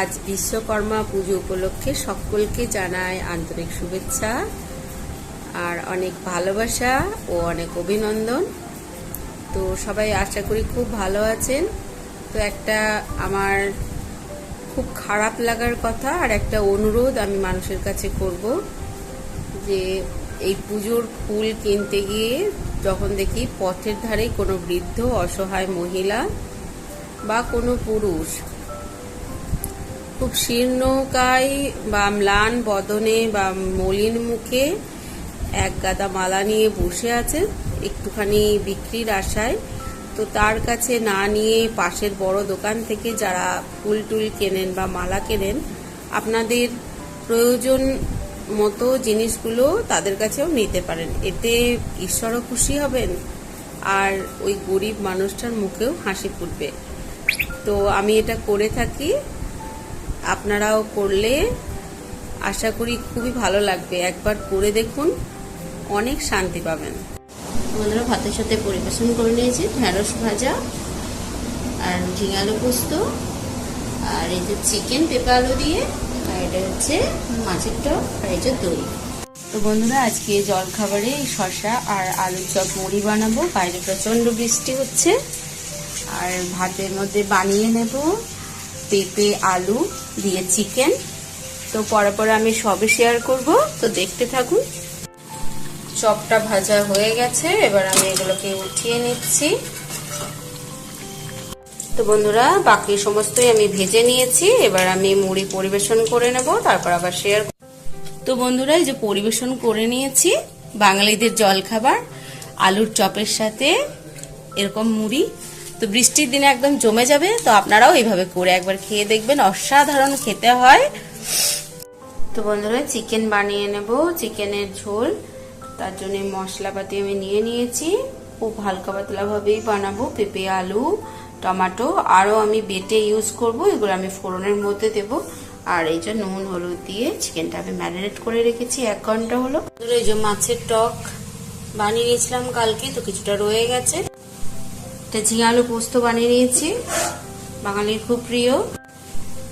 আজ বিশ্বকর্মা পুজো উপলক্ষে সকলকে জানাই আন্তরিক শুভেচ্ছা আর অনেক ভালোবাসা ও অনেক অভিনন্দন। তো সবাই আশা করি খুব ভালো আছেন। তো একটা আমার খুব খারাপ লাগার কথা আর একটা অনুরোধ আমি মানুষের কাছে করব যে এই পুজোর ফুল কিনতে গিয়ে যখন দেখি পথের ধারে কোনো বৃদ্ধ, অসহায় মহিলা বা কোনো পুরুষ খুব শীর্ণকায় বা ম্লান বদনে বা মলিন মুখে এক গাদা মালা নিয়ে বসে আছে, একটুখানি বিক্রির আশায়। তো তার কাছে না নিয়ে পাশের বড় দোকান থেকে যারা ফুল টুল কেনেন বা মালা কেনেন, আপনাদের প্রয়োজন মতো জিনিসগুলো তাদের কাছেও নিতে পারেন। এতে ঈশ্বরও খুশি হবেন আর ওই গরিব মানুষটার মুখেও হাসি ফুটবে। তো আমি এটা করে থাকি। আপনারাও করলে আশা করি খুবই ভালো লাগবে। একবার করে দেখুন, অনেক শান্তি পাবেন। বন্ধুরা ভাতের সাথে পরিবেশন করে নিয়েছি ঢেঁড়স ভাজা আর ঝিঙালু পোস্ত আর এই যে চিকেন পেঁপে আলু দিয়ে আর এটা হচ্ছে মাছের টক আর এই যে দই। তো বন্ধুরা, আজকে জল খাবারে শশা আর আলুর চপ মুড়ি বানাবো। বাইরে প্রচণ্ড বৃষ্টি হচ্ছে। আর ভাতের মধ্যে বানিয়ে নেব। পেঁপে, আলু দিয়ে চিকেন তো পরে পরে আমি সবে শেয়ার করব, তো দেখতে থাকুন। চপটা ভাজা হয়ে গেছে, এবার আমি এগুলোকে উঠিয়ে নিচ্ছি। তো বন্ধুরা, বাকি সমস্তই আমি ভেজে নিয়েছি, এবার আমি মুড়ি পরিবেশন করে নেব, তারপর আবার শেয়ার তো বন্ধুরা, এই যে পরিবেশন করে নিয়েছি, বাঙালিদের জল খাবার আলুর চপের সাথে এরকম মুড়ি। তো বৃষ্টির দিনে একদম জমে যাবে, তো আপনারাও এইভাবে করে একবার খেয়ে দেখবেন, অসাধারণ খেতে হয়। তো বন্ধুরা, চিকেন বানিয়ে নেব, চিকেনের ঝোল। তার জন্য মশলাপাতি আমি নিয়ে নিয়েছি। খুব হালকা পাতলা ভাবেই বানাবো, পেঁপে, আলু, টমাটো। আরও আমি বেটে ইউজ করব, এগুলো আমি ফোড়নের মধ্যে দেব। আর এই যে নুন, হলুদ দিয়ে চিকেনটা আমি ম্যারিনেট করে রেখেছি এক ঘণ্টা হলো। এই যে মাছের টক বানিয়ে নিয়েছিলাম কালকে, তো কিছুটা রয়ে গেছে। এটা ঝিঙে আলু পোস্ত বানিয়ে নিয়েছি। বাঙালির খুব প্রিয়।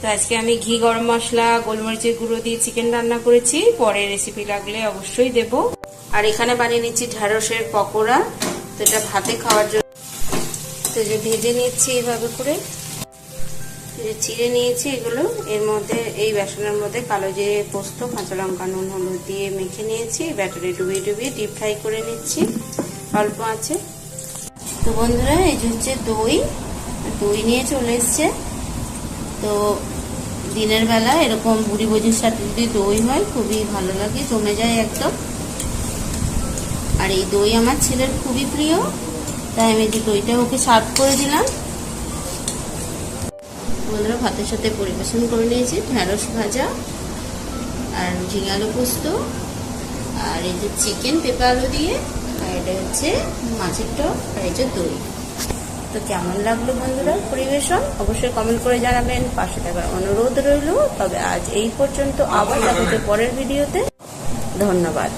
তো আজকে আমি ঘি, গরম মশলা, গোলমরিচের গুঁড়ো দিয়ে চিকেন রান্না করেছি। পরে রেসিপি লাগলে অবশ্যই দেব। আর এখানে বানিয়ে নিচ্ছি ঢ্যাঁড়সের পকোড়া। তো এটা ভাতে খাওয়ার জন্য তো যে ভেজে নিচ্ছি এইভাবে করে। যে চিড়ে নিয়েছি এগুলো। এর মধ্যে এই বেসনের মধ্যে কালো জিরে পোস্ত, কাঁচা লঙ্কা, নুন, হলুদ দিয়ে মেখে নিয়েছি। ব্যাটারে ডুবিয়ে ডুবিয়ে ডিপ ফ্রাই করে নিচ্ছি। অল্প আছে। তো বন্ধুরা, এই যে হচ্ছে দই দই নিয়ে চলে এসছে। তো দিনের বেলা এরকম বুড়ি বজির সাথে যদি দই হয়, খুবই ভালো লাগে, জমে যায় একদম। আর এই দই আমার ছেলের খুবই প্রিয়, তাই আমি যে দইটা ওকে সার্ভ করে দিলাম। বন্ধুরা, ভাতের সাথে পরিবেশন করে নিয়েছি, ঢেঁড়স ভাজা আর ঝিঙালু পোস্ত। আর এই যে চিকেন পেঁপে আলু দিয়ে এটা হচ্ছে মাছের টক আর এই দই। তো কেমন লাগল বন্ধুরা পরিবেশন? অবশ্যই কমেন্ট করে জানাবেন। পাশে থাকার অনুরোধ রইল। তবে আজ এই পর্যন্ত। আবার দেখা পরের ভিডিওতে। ধন্যবাদ।